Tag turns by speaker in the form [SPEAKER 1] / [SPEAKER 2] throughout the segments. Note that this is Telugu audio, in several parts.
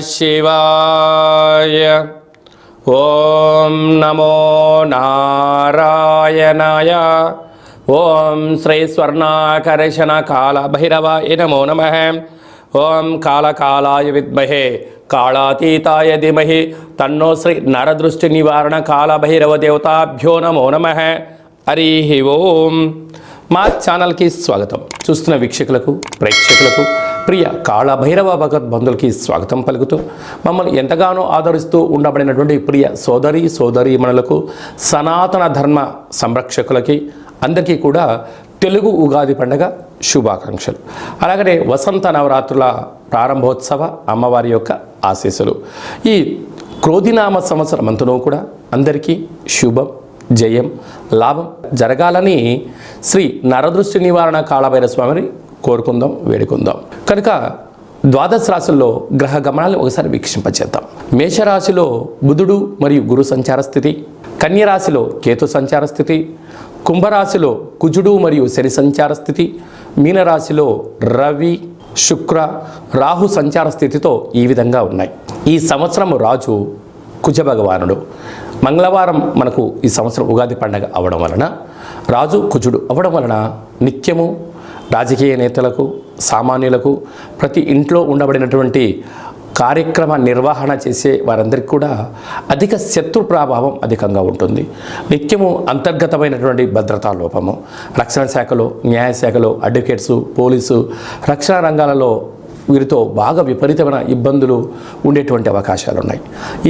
[SPEAKER 1] శివాయ ఓం నమో నారాయణాయ ఓం శ్రీ స్వర్ణాకర్షణ కాల భైరవాయ నమో నమ ఓం కాళకాలాయ విద్మహే కాళాతీతాయ ధీమహి తన్నో శ్రీ నరదృష్టి నివారణ కాళభైరవ దేవతాభ్యో నమో నమ హరి ఓం మా ఛానల్కి స్వాగతం. చూస్తున్న వీక్షకులకు ప్రేక్షకులకు ప్రియ కాళభైరవ భగవద్ బంధువులకి స్వాగతం పలుకుతూ మమ్మల్ని ఎంతగానో ఆదరిస్తూ ఉండబడినటువంటి ప్రియ సోదరి సోదరీమణులకు సనాతన ధర్మ సంరక్షకులకి అందరికీ కూడా తెలుగు ఉగాది పండగ శుభాకాంక్షలు. అలాగనే వసంత నవరాత్రుల ప్రారంభోత్సవ అమ్మవారి యొక్క ఆశీస్సులు. ఈ క్రోధినామ సంవత్సరం అంతనూ కూడా అందరికీ శుభం జయం లాభం జరగాలని శ్రీ నరదృష్టి నివారణ కాళభైర స్వామిని కోరుకుందాం వేడుకుందాం. కనుక ద్వాదశ రాశుల్లో గ్రహ గమనాలు ఒకసారి వీక్షింపచేద్దాం. మేషరాశిలో బుధుడు మరియు గురు సంచార స్థితి కన్యరాశిలో కేతు సంచార స్థితి కుంభరాశిలో కుజుడు మరియు శని సంచార స్థితి మీనరాశిలో రవి శుక్ర రాహు సంచార స్థితితో ఈ విధంగా ఉన్నాయి. ఈ సంవత్సరం రాజు కుజ భగవానుడు మంగళవారం మనకు ఈ సంవత్సరం ఉగాది పండగ అవడం వలన రాజు కుజుడు అవడం వలన నిత్యము రాజకీయ నేతలకు సామాన్యులకు ప్రతి ఇంట్లో ఉండబడినటువంటి కార్యక్రమ నిర్వహణ చేసే వారందరికీ కూడా అధిక శత్రు ప్రభావం అధికంగా ఉంటుంది. నిత్యము అంతర్గతమైనటువంటి భద్రతా లోపము రక్షణ శాఖలో న్యాయశాఖలో అడ్వకేట్సు పోలీసు రక్షణ రంగాలలో వీరితో బాగా విపరీతమైన ఇబ్బందులు ఉండేటువంటి అవకాశాలు ఉన్నాయి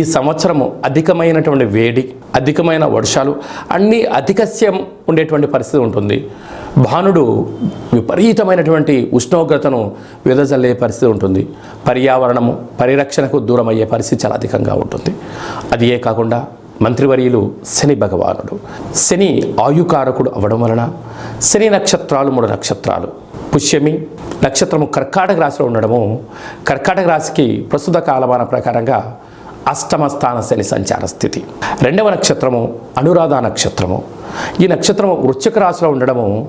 [SPEAKER 1] ఈ సంవత్సరము అధికమైనటువంటి వేడి అధికమైన వర్షాలు అన్నీ అధికస్యం ఉండేటువంటి పరిస్థితి ఉంటుంది. భానుడు విపరీతమైనటువంటి ఉష్ణోగ్రతను వెదజల్లే పరిస్థితి ఉంటుంది. పర్యావరణము పరిరక్షణకు దూరమయ్యే పరిస్థితి చాలా అధికంగా ఉంటుంది. అది ఏ కాకుండా మంత్రివర్యులు శని భగవానుడు. శని ఆయుకారకుడు అవడం వలన శని నక్షత్రాలు మూడు నక్షత్రాలు. పుష్యమి నక్షత్రము కర్కాటక రాశిలో ఉండడము కర్కాటక రాశికి ప్రస్తుత కాలమాన ప్రకారంగా అష్టమ స్థాన శని సంచార స్థితి. రెండవ నక్షత్రము అనురాధ నక్షత్రము. ఈ నక్షత్రం వృశ్చిక రాశిలో ఉండడము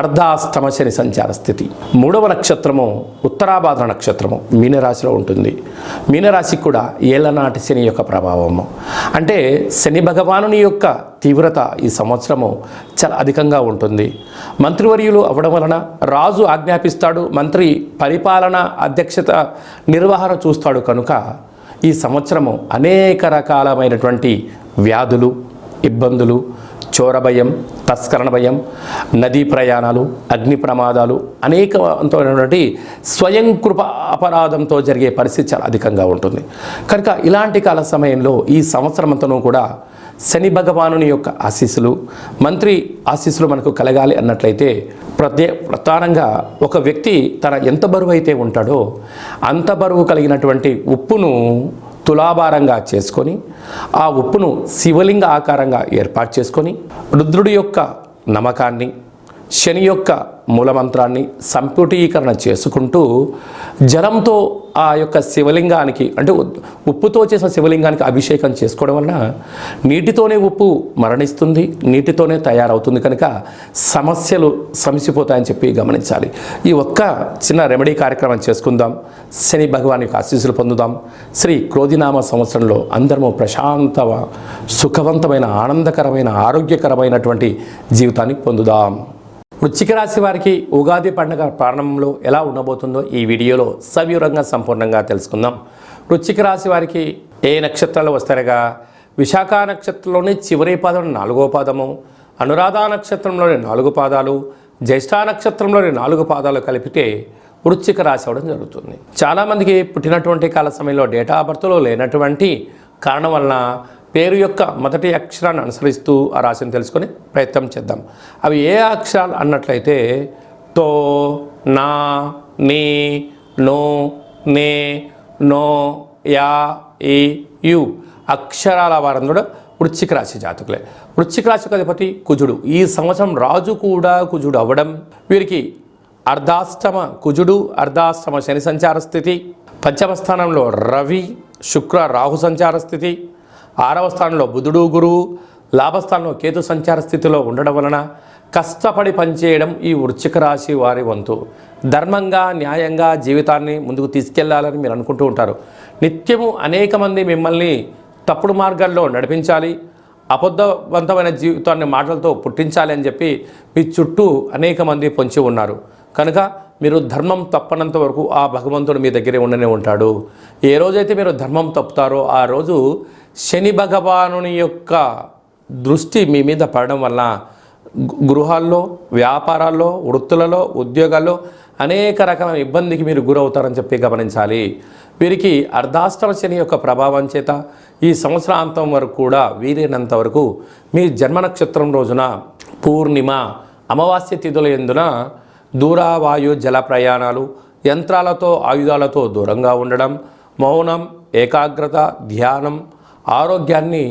[SPEAKER 1] అర్ధాస్తమ శని సంచార స్థితి. మూడవ నక్షత్రము ఉత్తరాభాద్ర నక్షత్రము మీనరాశిలో ఉంటుంది. మీనరాశికి కూడా ఏళ్ళనాటి శని యొక్క ప్రభావము. అంటే శని భగవానుని యొక్క తీవ్రత ఈ సంవత్సరము చాలా అధికంగా ఉంటుంది. మంత్రివర్యులు అవ్వడం వలన రాజు ఆజ్ఞాపిస్తాడు మంత్రి పరిపాలన అధ్యక్షత నిర్వహణ చూస్తాడు కనుక ఈ సంవత్సరము అనేక రకాలమైనటువంటి వ్యాధులు ఇబ్బందులు చోర భయం తస్కరణ భయం నదీ ప్రయాణాలు అగ్ని ప్రమాదాలు అనేకమైనటువంటి స్వయం కృప అపరాధంతో జరిగే పరిస్థితి చాలా అధికంగా ఉంటుంది. కనుక ఇలాంటి కాల సమయంలో ఈ సంవత్సరమంతను కూడా శని భగవానుని యొక్క ఆశీస్సులు మంత్రి ఆశీస్సులు మనకు కలగాలి అన్నట్లయితే ప్రత్యే ప్రధానంగా ఒక వ్యక్తి తన ఎంత బరువు అయితే ఉంటాడో అంత బరువు కలిగినటువంటి ఉప్పును తులాభారంగా చేసుకొని ఆ ఉప్పును శివలింగ ఆకారంగా ఏర్పాటు చేసుకొని రుద్రుడి యొక్క నమ్మకాన్ని శని యొక్క మూలమంత్రాన్ని సంపుటీకరణ చేసుకుంటూ జలంతో ఆ యొక్క శివలింగానికి అంటే ఉప్పుతో చేసిన శివలింగానికి అభిషేకం చేసుకోవడం వలన నీటితోనే ఉప్పు మరణిస్తుంది నీటితోనే తయారవుతుంది కనుక సమస్యలు సమసిపోతాయని చెప్పి గమనించాలి. ఈ ఒక్క చిన్న రెమెడీ కార్యక్రమం చేసుకుందాం. శని భగవాన్ యొక్క ఆశీస్సులు పొందుదాం. శ్రీ క్రోధినామ సంవత్సరంలో అందరము ప్రశాంత సుఖవంతమైన ఆనందకరమైన ఆరోగ్యకరమైనటువంటి జీవితాన్ని పొందుదాం. వృశ్చిక రాశి వారికి ఉగాది పండుగ ప్రారంభంలో ఎలా ఉండబోతుందో ఈ వీడియోలో సవివరంగా సంపూర్ణంగా తెలుసుకుందాం. వృశ్చిక రాశి వారికి ఏ నక్షత్రాలు వస్తారుగా విశాఖ నక్షత్రంలోని చివరి పాదం నాలుగో పాదము అనురాధ నక్షత్రంలోని నాలుగు పాదాలు జ్యేష్ఠ నక్షత్రంలోని నాలుగు పాదాలు కలిపితే వృశ్చిక రాశి అవడం జరుగుతుంది. చాలామందికి పుట్టినటువంటి కాల సమయంలో డేటా ఆఫ్ బర్త్లో లేనటువంటి కారణం వలన పేరు యొక్క మొదటి అక్షరాన్ని అనుసరిస్తూ ఆ రాశిని తెలుసుకొని ప్రయత్నం చేద్దాం. అవి ఏ అక్షరాలు అన్నట్లయితే తో నా నీ నో నే నో యా ఈ యు అక్షరాల వారందరూ వృశ్చిక రాశి జాతకులే. వృశ్చిక రాశి అధిపతి కుజుడు. ఈ సంవత్సరం రాజు కూడా కుజుడు అవ్వడం వీరికి అర్ధాష్టమ కుజుడు అర్ధాష్టమ శని సంచార స్థితి పంచమ స్థానంలో రవి శుక్ర రాహు సంచార స్థితి ఆరవ స్థానంలో బుధుడు గురువు లాభస్థానంలో కేతు సంచార స్థితిలో ఉండడం వలన కష్టపడి పనిచేయడం ఈ వృశ్చిక రాశి వారి వంతు. ధర్మంగా న్యాయంగా జీవితాన్ని ముందుకు తీసుకెళ్ళాలని మీరు అనుకుంటూ ఉంటారు. నిత్యము అనేక మంది మిమ్మల్ని తప్పుడు మార్గాల్లో నడిపించాలి అబద్ధవంతమైన జీవితాన్ని మాటలతో పుట్టించాలి అని చెప్పి మీ చుట్టూ అనేక మంది పొంచి ఉన్నారు. కనుక మీరు ధర్మం తప్పనంత వరకు ఆ భగవంతుడు మీ దగ్గరే ఉండనే ఉంటాడు. ఏ రోజైతే మీరు ధర్మం తప్పుతారో ఆ రోజు శని భగవానుని యొక్క దృష్టి మీ మీద పడడం వల్ల గృహాల్లో వ్యాపారాల్లో వృత్తులలో ఉద్యోగాల్లో అనేక రకమైన ఇబ్బందికి మీరు గురవుతారని చెప్పి గమనించాలి. వీరికి అర్ధాష్టమ శని యొక్క ప్రభావం చేత ఈ సంవత్సరాంతం వరకు కూడా వీలైనంత వరకు మీ జన్మ నక్షత్రం రోజున పూర్ణిమ అమావాస్య తిథుల ఎందున దూరావాయు జల ప్రయాణాలు యంత్రాలతో ఆయుధాలతో దూరంగా ఉండడం మౌనం ఏకాగ్రత ధ్యానం ఆరోగ్యాన్ని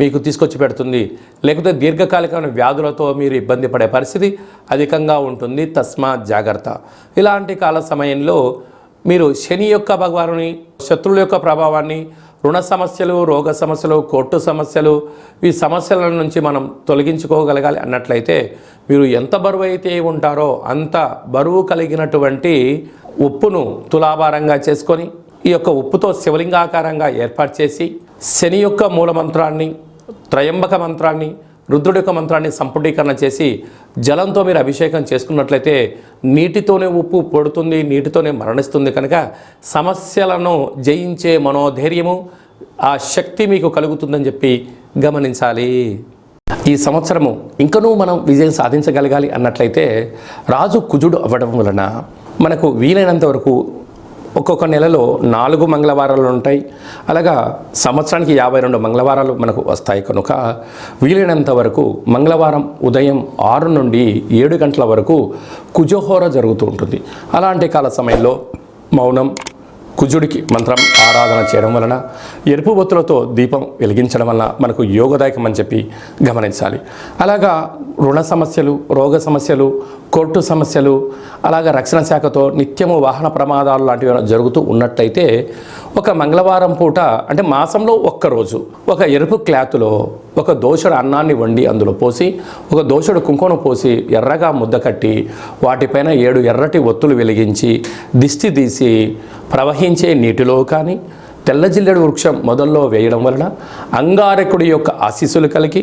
[SPEAKER 1] మీకు తీసుకొచ్చి పెడుతుంది. లేకపోతే దీర్ఘకాలికమైన వ్యాధులతో మీరు ఇబ్బంది పడే పరిస్థితి అధికంగా ఉంటుంది. తస్మాత్ జాగ్రత్త. ఇలాంటి కాల సమయంలో మీరు శని యొక్క భగవానుని శత్రువుల యొక్క ప్రభావాన్ని రుణ సమస్యలు రోగ సమస్యలు కోర్టు సమస్యలు ఈ సమస్యల నుంచి మనం తొలగించుకోగలగాలి అన్నట్లయితే మీరు ఎంత బరువు అయితే ఉంటారో అంత బరువు కలిగినటువంటి ఉప్పును తులాభారంగా చేసుకొని ఈ యొక్క ఉప్పుతో శివలింగాకారంగా ఏర్పాటు చేసి శని యొక్క మూలమంత్రాన్ని త్రయంబక మంత్రాన్ని రుద్రుడి యొక్క మంత్రాన్ని సంపుటీకరణ చేసి జలంతో మీరు అభిషేకం చేసుకున్నట్లయితే నీటితోనే ఉప్పు పొడుతుంది నీటితోనే మరణిస్తుంది కనుక సమస్యలను జయించే మనోధైర్యము ఆ శక్తి మీకు కలుగుతుందని చెప్పి గమనించాలి. ఈ సంవత్సరము ఇంకనూ మనం విజయం సాధించగలగాలి అన్నట్లయితే రాజు కుజుడు అవ్వడం వలన మనకు వీలైనంత వరకు ఒక్కొక్క నెలలో నాలుగు మంగళవారాలు ఉంటాయి. అలాగా సంవత్సరానికి యాభై రెండు మంగళవారాలు మనకు వస్తాయి. కనుక వీలైనంత వరకు మంగళవారం ఉదయం ఆరు నుండి ఏడు గంటల వరకు కుజోహోర జరుగుతూ ఉంటుంది. అలాంటి కాల సమయంలో మౌనం కుజుడికి మంత్రం ఆరాధన చేయడం వలన ఎరుపు బొత్తులతో దీపం వెలిగించడం వలన మనకు యోగదాయకం అని చెప్పి గమనించాలి. అలాగా రుణ సమస్యలు రోగ సమస్యలు కోర్టు సమస్యలు అలాగా రక్షణ శాఖతో నిత్యము వాహన ప్రమాదాలు లాంటివి జరుగుతూ ఉన్నట్టయితే ఒక మంగళవారం పూట అంటే మాసంలో ఒక్కరోజు ఒక ఎరుపు క్లాత్లో ఒక దోషుడు అన్నాన్ని వండి అందులో పోసి ఒక దోషుడు కుంకుమను పోసి ఎర్రగా ముద్ద కట్టి వాటిపైన ఏడు ఎర్రటి ఒత్తులు వెలిగించి దిష్టి తీసి ప్రవహించే నీటిలో కానీ తెల్లజిల్లెడు వృక్షం మొదల్లో వేయడం వలన అంగారకుడి యొక్క ఆశీస్సులు కలిగి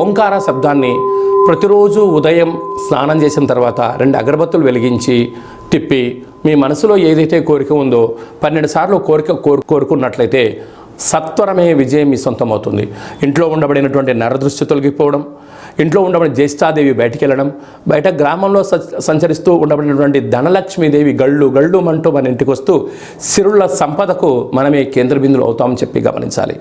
[SPEAKER 1] ఓంకార శబ్దాన్ని ప్రతిరోజు ఉదయం స్నానం చేసిన తర్వాత రెండు అగరబత్తులు వెలిగించి తిప్పి మీ మనసులో ఏదైతే కోరిక ఉందో పన్నెండు సార్లు కోరిక కోరు కోరుకున్నట్లయితే సత్వరమే విజయం మీ సొంతమవుతుంది. ఇంట్లో ఉండబడినటువంటి నరదృష్టి తొలగిపోవడం ఇంట్లో ఉండబడిన జ్యేష్ఠాదేవి బయటికి వెళ్ళడం బయట గ్రామంలో సంచరిస్తూ ఉండబడినటువంటి ధనలక్ష్మీదేవి గళ్ళు గళ్ళు అంటూ మన ఇంటికి వస్తూ సిరుల సంపదకు మనమే కేంద్ర బిందులు అవుతామని చెప్పి గమనించాలి.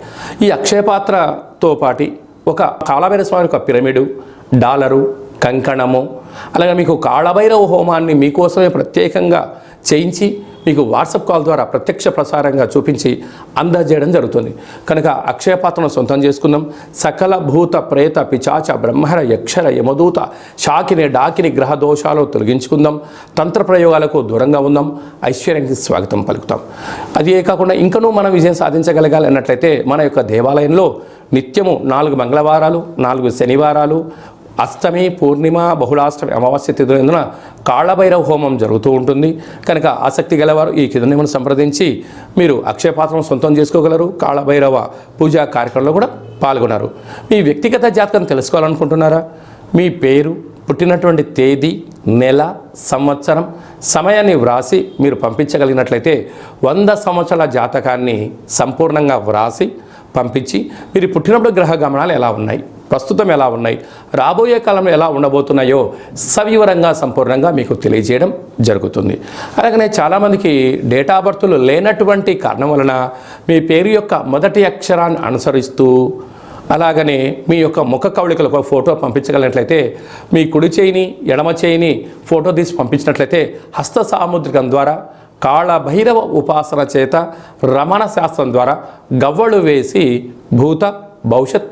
[SPEAKER 1] ఈ అక్షయపాత్రతో పాటి ఒక కాళభైర స్వామి యొక్క పిరమిడు డాలరు కంకణము అలాగే మీకు కాళభైరవ హోమాన్ని మీకోసమే ప్రత్యేకంగా చేయించి మీకు వాట్సాప్ కాల్ ద్వారా ప్రత్యక్ష ప్రసారంగా చూపించి అందజేయడం జరుగుతుంది. కనుక అక్షయపాత్రను సొంతం చేసుకుందాం. సకల భూత ప్రేత పిచాచ బ్రహ్మర యక్షర యమదూత షాకిని డాకిని గ్రహ దోషాలు తొలగించుకుందాం. తంత్ర ప్రయోగాలకు దూరంగా ఉందాం. ఐశ్వర్యానికి స్వాగతం పలుకుతాం. అదే కాకుండా ఇంకనూ మనం విజయం సాధించగలగాలి అన్నట్లయితే మన యొక్క దేవాలయంలో నిత్యము నాలుగు మంగళవారాలు నాలుగు శనివారాలు అష్టమి పూర్ణిమ బహుళాష్టమి అమావాస్య తిథులందున కాళభైరవ హోమం జరుగుతూ ఉంటుంది. కనుక ఆసక్తి గలవారు ఈ కింద సంప్రదించి మీరు అక్షయపాత్రం సొంతం చేసుకోగలరు. కాళభైరవ పూజా కార్యక్రమంలో కూడా పాల్గొన్నారు మీ వ్యక్తిగత జాతకం తెలుసుకోవాలనుకుంటున్నారా? మీ పేరు పుట్టినటువంటి తేదీ నెల సంవత్సరం సమయాన్ని వ్రాసి మీరు పంపించగలిగినట్లయితే వంద సంవత్సరాల జాతకాన్ని సంపూర్ణంగా వ్రాసి పంపించి మీరు పుట్టినప్పుడు గ్రహ గమనాలు ఎలా ఉన్నాయి? ప్రస్తుతం ఎలా ఉన్నాయి? రాబోయే కాలంలో ఎలా ఉండబోతున్నాయో సవివరంగా సంపూర్ణంగా మీకు తెలియజేయడం జరుగుతుంది. అలాగనే చాలామందికి డేటా బర్త్లు లేనటువంటి కారణం వలన మీ పేరు యొక్క మొదటి అక్షరాన్ని అనుసరిస్తూ అలాగనే మీ యొక్క ముఖ కవళికలు ఒక ఫోటో పంపించగలిగినట్లయితే మీ కుడి చేయిని ఎడమ చేయిని ఫోటో తీసి పంపించినట్లయితే హస్త సాముద్రికం ద్వారా కాళభైరవ ఉపాసన చేత రమణ శాస్త్రం ద్వారా గవ్వలు వేసి భూత భవిష్యత్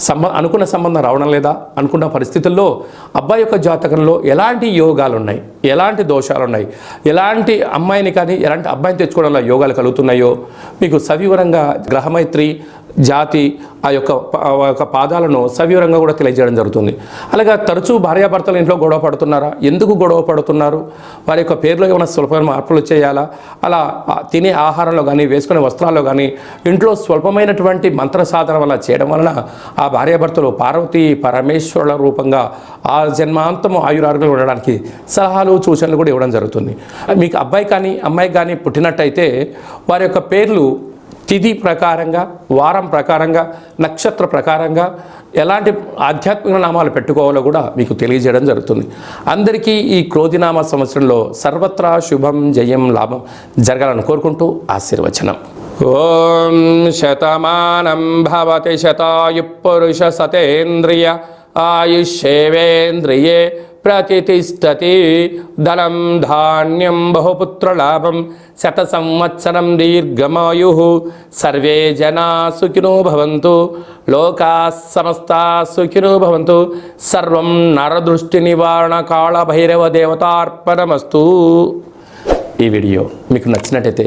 [SPEAKER 1] సంబ అనుకున్న సంబంధం రావడం లేదా అనుకున్న పరిస్థితుల్లో అబ్బాయి యొక్క జాతకంలో ఎలాంటి యోగాలు ఉన్నాయి ఎలాంటి దోషాలు ఉన్నాయి ఎలాంటి అమ్మాయిని కానీ ఎలాంటి అబ్బాయిని తెచ్చుకోవడంలో యోగాలు కలుగుతున్నాయో? మీకు సవివరంగా గ్రహమైత్రి జాతి ఆ యొక్క ఆ యొక్క పాదాలను సవివరంగా కూడా తెలియజేయడం జరుగుతుంది. అలాగే తరచూ భార్యాభర్తలు ఇంట్లో గొడవ పడుతున్నారా? ఎందుకు గొడవ పడుతున్నారు? వారి యొక్క పేర్లో ఏమైనా స్వల్పమైన మార్పులు చేయాలా? అలా తినే ఆహారంలో కానీ వేసుకునే వస్త్రాల్లో కానీ ఇంట్లో స్వల్పమైనటువంటి మంత్ర సాధన వల్ల చేయడం వలన ఆ భార్యాభర్తలు పార్వతీ పరమేశ్వరుల రూపంగా ఆ జన్మాంతము ఆయురారుగా ఉండడానికి సలహాలు సూచనలు కూడా ఇవ్వడం జరుగుతుంది. మీకు అబ్బాయి కానీ అమ్మాయి కానీ పుట్టినట్టయితే వారి యొక్క పేర్లు తిథి ప్రకారంగా వారం ప్రకారంగా నక్షత్ర ప్రకారంగా ఎలాంటి ఆధ్యాత్మిక నామాలు పెట్టుకోవాలో కూడా మీకు తెలియజేయడం జరుగుతుంది. అందరికీ ఈ క్రోధినామ సంవత్సరంలో సర్వత్రా శుభం జయం లాభం జరగాలని కోరుకుంటూ ఆశీర్వచనం. ఓం శతమానం భవతి శతాయు పురుష సతేంద్రియ ఆయుష్యేవేంద్రియే ప్రతిష్టతి ధనం ధాన్యం బహుపుత్రలాభం శత సంవత్సరం దీర్ఘమాయు. సర్వే జనా సుఖినో భవంతు లోకా సమస్తా సుఖినో భవంతు. సర్వం నరదృష్టి నివారణ కాళభైరవ దేవతార్పణమస్తు. ఈ వీడియో మీకు నచ్చినట్టయితే